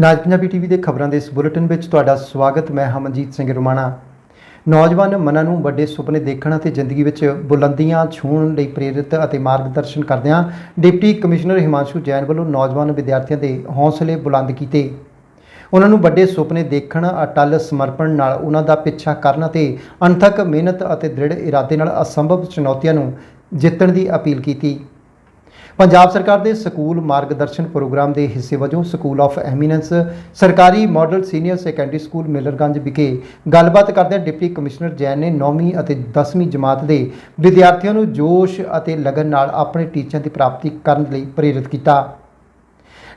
ਨਾਜ Punjabi TV ਦੇ ਖਬਰਾਂ ਦੇ ਇਸ ਬੁਲੇਟਿਨ ਵਿੱਚ ਤੁਹਾਡਾ ਸਵਾਗਤ, ਮੈਂ ਹਮਨਜੀਤ ਸਿੰਘ ਰੁਮਾਣਾ। ਨੌਜਵਾਨ ਮਨਾਂ ਨੂੰ ਵੱਡੇ ਸੁਪਨੇ ਦੇਖਣ ਅਤੇ ਜ਼ਿੰਦਗੀ ਵਿੱਚ ਬੁਲੰਦੀਆਂ ਛੂਹਣ ਲਈ ਪ੍ਰੇਰਿਤ ਅਤੇ ਮਾਰਗਦਰਸ਼ਨ ਕਰਦਿਆਂ ਡਿਪਟੀ ਕਮਿਸ਼ਨਰ ਹਿਮਾਂਸ਼ੂ ਜੈਨ ਵੱਲੋਂ ਨੌਜਵਾਨ ਵਿਦਿਆਰਥੀਆਂ ਦੇ ਹੌਸਲੇ ਬੁਲੰਦ ਕੀਤੇ। ਉਹਨਾਂ ਨੂੰ ਵੱਡੇ ਸੁਪਨੇ ਦੇਖਣ, ਅਟਲ ਸਮਰਪਣ ਨਾਲ ਉਹਨਾਂ ਦਾ ਪਿੱਛਾ ਕਰਨ ਅਤੇ ਅਣਥੱਕ ਮਿਹਨਤ ਅਤੇ ਦ੍ਰਿੜ ਇਰਾਦੇ ਨਾਲ ਅਸੰਭਵ ਚੁਣੌਤੀਆਂ ਨੂੰ ਜਿੱਤਣ ਦੀ ਅਪੀਲ ਕੀਤੀ। ਪੰਜਾਬ ਸਰਕਾਰ ਦੇ ਸਕੂਲ ਮਾਰਗਦਰਸ਼ਨ ਪ੍ਰੋਗਰਾਮ ਦੇ ਹਿੱਸੇ ਵਜੋਂ ਸਕੂਲ ਆਫ ਐਮੀਨੈਂਸ, ਸਰਕਾਰੀ model senior secondary school Millerganj ਵਿਖੇ ਗੱਲਬਾਤ ਕਰਦਿਆਂ ਡਿਪਟੀ ਕਮਿਸ਼ਨਰ ਜੈਨ ਨੇ 9ਵੀਂ ਅਤੇ 10ਵੀਂ ਜਮਾਤ ਦੇ ਵਿਦਿਆਰਥੀਆਂ ਨੂੰ ਜੋਸ਼ ਅਤੇ ਲਗਨ ਨਾਲ ਆਪਣੇ ਟੀਚਿਆਂ ਦੀ ਪ੍ਰਾਪਤੀ ਕਰਨ ਲਈ ਪ੍ਰੇਰਿਤ ਕੀਤਾ।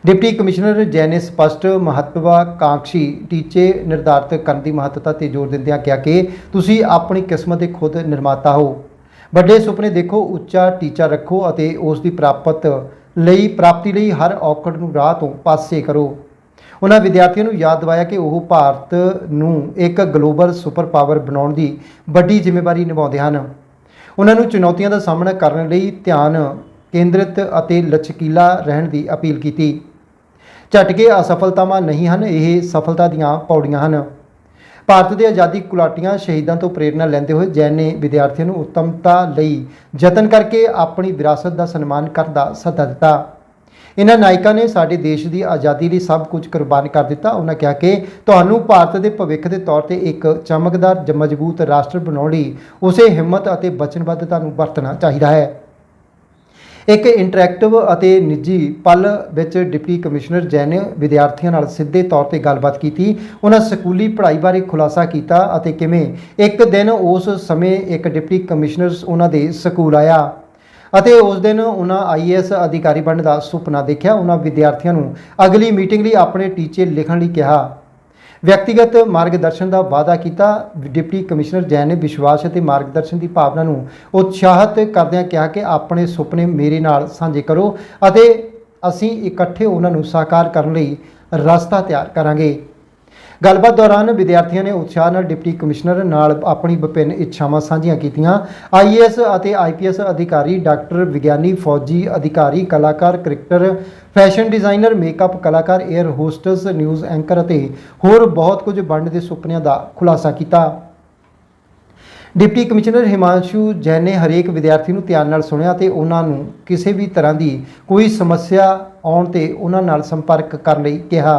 ਡਿਪਟੀ ਕਮਿਸ਼ਨਰ ਜੈਨ ਨੇ ਸਪਸ਼ਟ ਮਹੱਤਵਾਕਾਂਖੀ ਟੀਚੇ ਨਿਰਧਾਰਤ ਕਰਨ ਦੀ ਮਹੱਤਤਾ ਤੇ ਜ਼ੋਰ ਦਿੰਦਿਆਂ ਕਿਹਾ ਕਿ ਤੁਸੀਂ ਆਪਣੀ ਕਿਸਮਤ ਦੇ ਖੁਦ ਨਿਰਮਾਤਾ ਹੋ। ਵੱਡੇ ਸੁਪਨੇ ਦੇਖੋ, ਉੱਚਾ ਟੀਚਾ ਰੱਖੋ ਅਤੇ ਉਸ ਦੀ ਪ੍ਰਾਪਤ ਲਈ, ਪ੍ਰਾਪਤੀ ਲਈ ਹਰ ਔਕੜ ਨੂੰ ਰਾਹ ਤੋਂ ਪਾਸੇ ਕਰੋ। ਉਹਨਾਂ ਵਿਦਿਆਰਥੀਆਂ ਨੂੰ ਯਾਦ ਦਿਵਾਇਆ ਕਿ ਉਹ ਭਾਰਤ ਨੂੰ ਇੱਕ ਗਲੋਬਲ ਸੁਪਰ ਪਾਵਰ ਬਣਾਉਣ ਦੀ ਵੱਡੀ ਜ਼ਿੰਮੇਵਾਰੀ ਨਿਭਾਉਂਦੇ ਹਨ। ਉਹਨਾਂ ਨੂੰ ਚੁਣੌਤੀਆਂ ਦਾ ਸਾਹਮਣਾ ਕਰਨ ਲਈ ਧਿਆਨ ਕੇਂਦਰਿਤ ਅਤੇ ਲਚਕੀਲਾ ਰਹਿਣ ਦੀ ਅਪੀਲ ਕੀਤੀ। ਝਟਕੇ, ਅਸਫਲਤਾਵਾਂ ਨਹੀਂ ਹਨ, ਇਹ ਸਫਲਤਾ ਦੀਆਂ ਪੌੜੀਆਂ ਹਨ। ਭਾਰਤ ਦੇ ਆਜ਼ਾਦੀ ਕੁਲਾਟੀਆਂ ਸ਼ਹੀਦਾਂ ਤੋਂ ਪ੍ਰੇਰਣਾ ਲੈਂਦੇ ਹੋਏ ਜੈਨ ਨੇ ਵਿਦਿਆਰਥੀਆਂ ਨੂੰ ਉੱਤਮਤਾ ਲਈ ਯਤਨ ਕਰਕੇ ਆਪਣੀ ਵਿਰਾਸਤ ਦਾ ਸਨਮਾਨ ਕਰਨ ਦਾ ਸੱਦਾ ਦਿੱਤਾ। ਇਹਨਾਂ ਨਾਇਕਾਂ ਨੇ ਸਾਡੇ ਦੇਸ਼ ਦੀ ਆਜ਼ਾਦੀ ਲਈ ਸਭ ਕੁਝ ਕੁਰਬਾਨ ਕਰ ਦਿੱਤਾ। ਉਹਨਾਂ ਕਿਹਾ ਕਿ ਤੁਹਾਨੂੰ ਭਾਰਤ ਦੇ ਭਵਿੱਖ ਦੇ ਤੌਰ ਤੇ ਇੱਕ ਚਮਕਦਾਰ, ਮਜ਼ਬੂਤ ਰਾਸ਼ਟਰ ਬਣਾਉਣ ਲਈ ਉਸੇ ਹਿੰਮਤ ਅਤੇ ਵਚਨਬੱਧਤਾ ਨੂੰ ਵਰਤਣਾ ਚਾਹੀਦਾ ਹੈ। ਇੱਕ ਇੰਟਰੈਕਟਿਵ ਅਤੇ ਨਿੱਜੀ ਪਲ ਵਿੱਚ ਡਿਪਟੀ ਕਮਿਸ਼ਨਰ ਜੈਨ ਨੇ ਵਿਦਿਆਰਥੀਆਂ ਨਾਲ ਸਿੱਧੇ ਤੌਰ ਤੇ ਗੱਲਬਾਤ ਕੀਤੀ। ਉਹਨਾਂ ਸਕੂਲੀ ਪੜ੍ਹਾਈ ਬਾਰੇ ਖੁਲਾਸਾ ਕੀਤਾ ਅਤੇ ਕਿਵੇਂ ਇੱਕ ਦਿਨ ਉਸ ਸਮੇਂ ਇੱਕ ਡਿਪਟੀ ਕਮਿਸ਼ਨਰ ਉਹਨਾਂ ਦੇ ਸਕੂਲ ਆਇਆ ਅਤੇ ਉਸ ਦਿਨ ਉਹਨਾਂ ਆਈਏਐਸ ਅਧਿਕਾਰੀ ਬਣਨ ਦਾ ਸੁਪਨਾ ਦੇਖਿਆ। ਉਹਨਾਂ ਵਿਦਿਆਰਥੀਆਂ ਨੂੰ ਅਗਲੀ ਮੀਟਿੰਗ ਲਈ ਆਪਣੇ ਟੀਚੇ ਲਿਖਣ ਲਈ ਕਿਹਾ। ਵਿਅਕਤੀਗਤ ਮਾਰਗਦਰਸ਼ਨ ਦਾ ਵਾਅਦਾ ਕੀਤਾ। ਡਿਪਟੀ ਕਮਿਸ਼ਨਰ ਜੈਨ ਨੇ ਵਿਸ਼ਵਾਸ ਅਤੇ ਮਾਰਗਦਰਸ਼ਨ ਦੀ ਭਾਵਨਾ ਨੂੰ ਉਤਸ਼ਾਹਿਤ ਕਰਦਿਆਂ ਕਿਹਾ ਕਿ ਆਪਣੇ ਸੁਪਨੇ ਮੇਰੇ ਨਾਲ ਸਾਂਝੇ ਕਰੋ ਅਤੇ ਅਸੀਂ ਇਕੱਠੇ ਉਹਨਾਂ ਨੂੰ ਸਾਕਾਰ ਕਰਨ ਲਈ ਰਸਤਾ ਤਿਆਰ ਕਰਾਂਗੇ। ਗੱਲਬਾਤ ਦੌਰਾਨ ਵਿਦਿਆਰਥੀਆਂ ਨੇ ਉਤਸ਼ਾਹ ਨਾਲ ਡਿਪਟੀ ਕਮਿਸ਼ਨਰ ਨਾਲ ਆਪਣੀ ਵਿਭਿੰਨ ਇੱਛਾਵਾਂ ਸਾਂਝੀਆਂ ਕੀਤੀਆਂ। ਆਈਏਐਸ ਅਤੇ ਆਈਪੀਐਸ ਅਧਿਕਾਰੀ ਡਾਕਟਰ ਵਿਗਿਆਨੀ ਫੌਜੀ ਅਧਿਕਾਰੀ, ਕਲਾਕਾਰ, ਕ੍ਰਿਕਟਰ, ਫੈਸ਼ਨ ਡਿਜ਼ਾਈਨਰ, ਮੇਕਅਪ ਕਲਾਕਾਰ 에ਅਰ ਹੋਸਟਸ, ਨਿਊਜ਼ ਐਂਕਰ ਅਤੇ ਹੋਰ ਬਹੁਤ ਕੁਝ ਬਣਨ ਦੇ ਸੁਪਨਿਆਂ ਦਾ ਖੁਲਾਸਾ ਕੀਤਾ। ਡਿਪਟੀ ਕਮਿਸ਼ਨਰ ਹਿਮਾਂਸ਼ੂ ਜੈਨ ਨੇ ਹਰੇਕ ਵਿਦਿਆਰਥੀ ਨੂੰ ਧਿਆਨ ਨਾਲ ਸੁਣਿਆ ਤੇ ਉਹਨਾਂ ਨੂੰ ਕਿਸੇ ਵੀ ਤਰ੍ਹਾਂ ਦੀ ਕੋਈ ਸਮੱਸਿਆ ਆਉਣ ਤੇ ਉਹਨਾਂ ਨਾਲ ਸੰਪਰਕ ਕਰਨ ਲਈ ਕਿਹਾ।